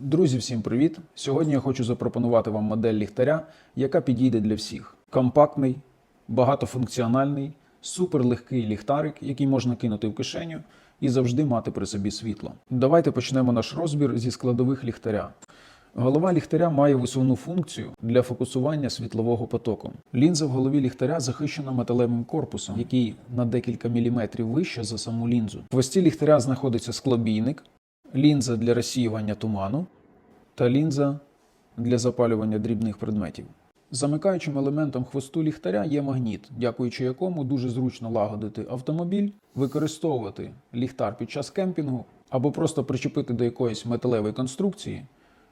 Друзі, всім привіт! Сьогодні я хочу запропонувати вам модель ліхтаря, яка підійде для всіх. Компактний, багатофункціональний, суперлегкий ліхтарик, який можна кинути в кишеню і завжди мати при собі світло. Давайте почнемо наш розбір зі складових ліхтаря. Голова ліхтаря має висувну функцію для фокусування світлового потоку. Лінза в голові ліхтаря захищена металевим корпусом, який на декілька міліметрів вище за саму лінзу. В хвості ліхтаря знаходиться склобійник, лінза для розсіювання туману та лінза для запалювання дрібних предметів. Замикаючим елементом хвосту ліхтаря є магніт, дякуючи якому дуже зручно лагодити автомобіль, використовувати ліхтар під час кемпінгу або просто причепити до якоїсь металевої конструкції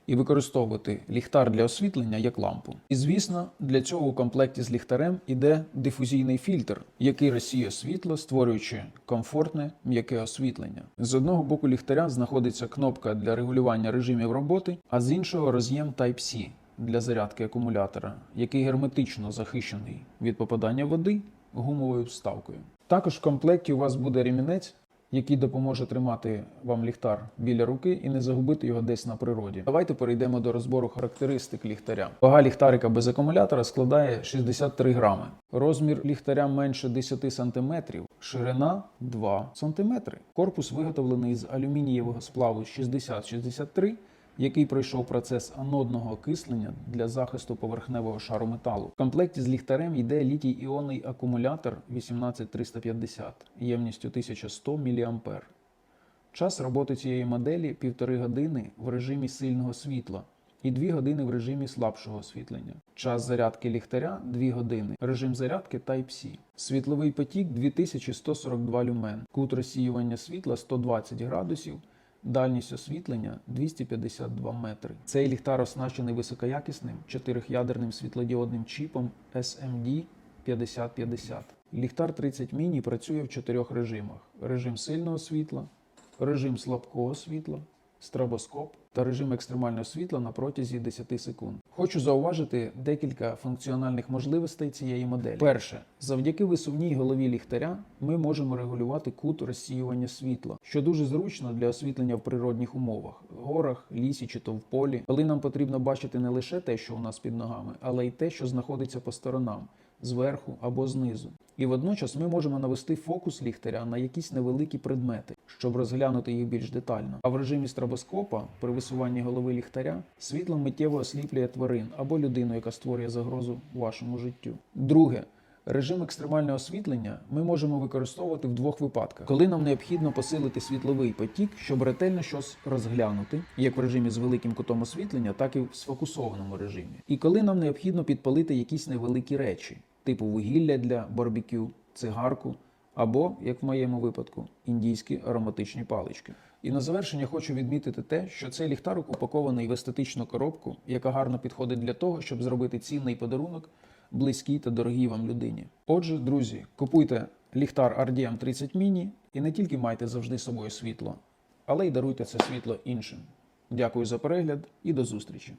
і використовувати ліхтар для освітлення як лампу. І звісно, для цього у комплекті з ліхтарем іде дифузійний фільтр, який розсіє світло, створюючи комфортне м'яке освітлення. З одного боку ліхтаря знаходиться кнопка для регулювання режимів роботи, а з іншого роз'єм Type-C для зарядки акумулятора, який герметично захищений від попадання води гумовою вставкою. Також в комплекті у вас буде ремінець, який допоможе тримати вам ліхтар біля руки і не загубити його десь на природі. Давайте перейдемо до розбору характеристик ліхтаря. Вага ліхтарика без акумулятора складає 63 грами. Розмір ліхтаря менше 10 см, ширина 2 см. Корпус виготовлений з алюмінієвого сплаву 6063 який пройшов процес анодного окислення для захисту поверхневого шару металу. В комплекті з ліхтарем йде літій іонний акумулятор 18350 ємністю 1100 мА. Час роботи цієї моделі 1,5 години в режимі сильного світла і 2 години в режимі слабшого освітлення. Час зарядки ліхтаря 2 години. Режим зарядки Type-C. Світловий потік 2142 люмен. Кут розсіювання світла 120 градусів. Дальність освітлення 252 метри. Цей ліхтар оснащений високоякісним чотирьохядерним світлодіодним чіпом SMD 5050. Ліхтар 30 міні працює в чотирьох режимах: режим сильного світла, режим слабкого світла, стробоскоп та режим екстремального світла на протязі 10 секунд. Хочу зауважити декілька функціональних можливостей цієї моделі. Перше, завдяки висувній голові ліхтаря ми можемо регулювати кут розсіювання світла, що дуже зручно для освітлення в природних умовах горах, лісі чи то в полі, коли нам потрібно бачити не лише те, що у нас під ногами, але й те, що знаходиться по сторонам. Зверху або знизу, і водночас ми можемо навести фокус ліхтаря на якісь невеликі предмети, щоб розглянути їх більш детально. А в режимі стробоскопа при висуванні голови ліхтаря світло миттєво осліплює тварин або людину, яка створює загрозу вашому життю. Друге. Режим екстремального освітлення ми можемо використовувати в двох випадках, коли нам необхідно посилити світловий потік, щоб ретельно щось розглянути, як в режимі з великим кутом освітлення, так і в сфокусованому режимі. І коли нам необхідно підпалити якісь невеликі речі, типу вугілля для барбекю, цигарку або, як в моєму випадку, індійські ароматичні палички. І на завершення хочу відмітити те, що цей ліхтарик упакований в естетичну коробку, яка гарно підходить для того, щоб зробити цінний подарунок близькій та дорогій вам людині. Отже, друзі, купуйте ліхтар RDM 30 Mini і не тільки майте завжди з собою світло, але й даруйте це світло іншим. Дякую за перегляд і до зустрічі!